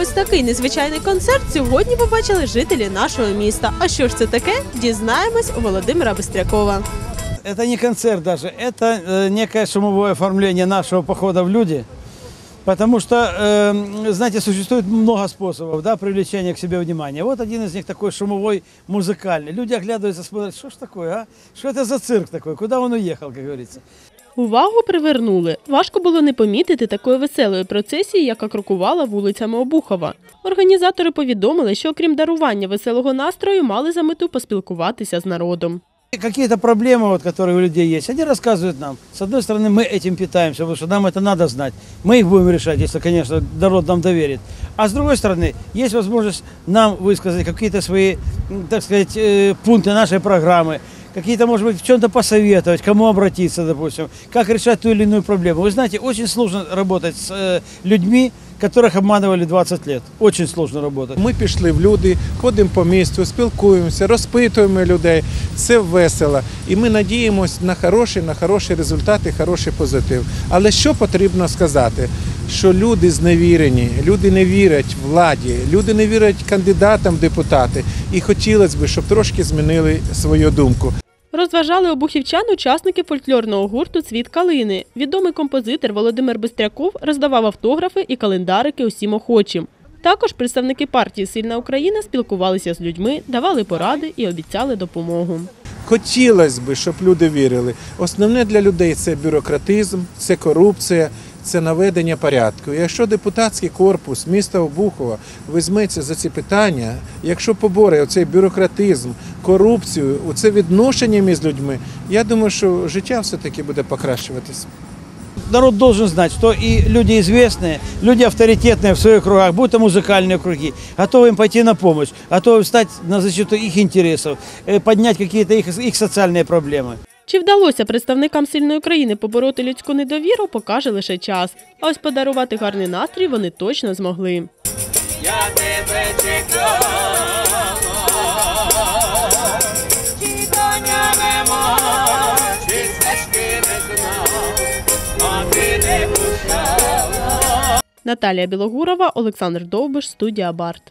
Ось такий незвичайний концерт сьогодні побачили жителі нашого міста. А що ж це таке? Дізнаємось у Володимира Бистрякова. Это не концерт даже, это э, некое шумовое оформление нашего похода в люди. Потому что, э, знаете, существует много способов да, привлечения к себе внимания. Вот один из них такой шумовой, музыкальный. Люди оглядываются, смотрят, что ж такое, а? Что это за цирк такой? Куда он уехал, как говорится? Увагу привернули. Важко було не помітити такої веселої процесії, яка крокувала вулицями Обухова. Організатори повідомили, що окрім дарування веселого настрою, мали за мету поспілкуватися з народом. И Какие-то проблемы, вот, которые у людей есть, они рассказывают нам. С одной стороны, мы этим питаемся, потому что нам это надо знать. Мы их будем решать, если, конечно, народ нам доверит. А с другой стороны, есть возможность нам высказать какие-то свои, м, так сказать, э, пункты нашей программы, какие-то, может быть, в чем-то посоветовать, кому обратиться, допустим, как решать ту или иную проблему. Вы знаете, очень сложно работать с э, людьми, которых обманывали 20 лет. Очень сложно работать. Ми пішли в люди, ходимо по місту, спілкуємося, розпитуємо людей. Це весело. І ми надіємося на хороші, на хороші результати, хороший позитив. Але що потрібно сказати? Що люди зневірені, люди не вірять владі, люди не вірять кандидатам в депутати. І хотілося б, щоб трошки змінили свою думку. Розважали обухівчан учасники фольклорного гурту Цвіт калини. Відомий композитор Володимир Бистряков роздавав автографи і календарики усім охочим. Також представники партії Сильна Україна спілкувалися з людьми, давали поради і обіцяли допомогу. Хотілося б, щоб люди вірили. Основне для людей це бюрократизм, це корупція, це наведення порядку. Якщо депутатський корпус міста Обухова візьметься за ці питання, якщо поборе оцей бюрократизм, корупцію, оце відношення між людьми, я думаю, що життя все-таки буде покращуватися. народ должен знать, что и люди известные, люди авторитетные в своих кругах, будь то музыкальные круги, готовы им пойти на помощь, готовы встать на защиту их интересов, э, поднять какие-то их, их социальные проблемы. Чи вдалося представникам сильної країни побороти людську недовіру, покаже лише час. А ось подарувати гарний настрій вони точно змогли. Я тебе чекала, чи нема, чи стежки не знав, а ти не пускала. Наталія Білогурова, Олександр Довбиш, студія Барт.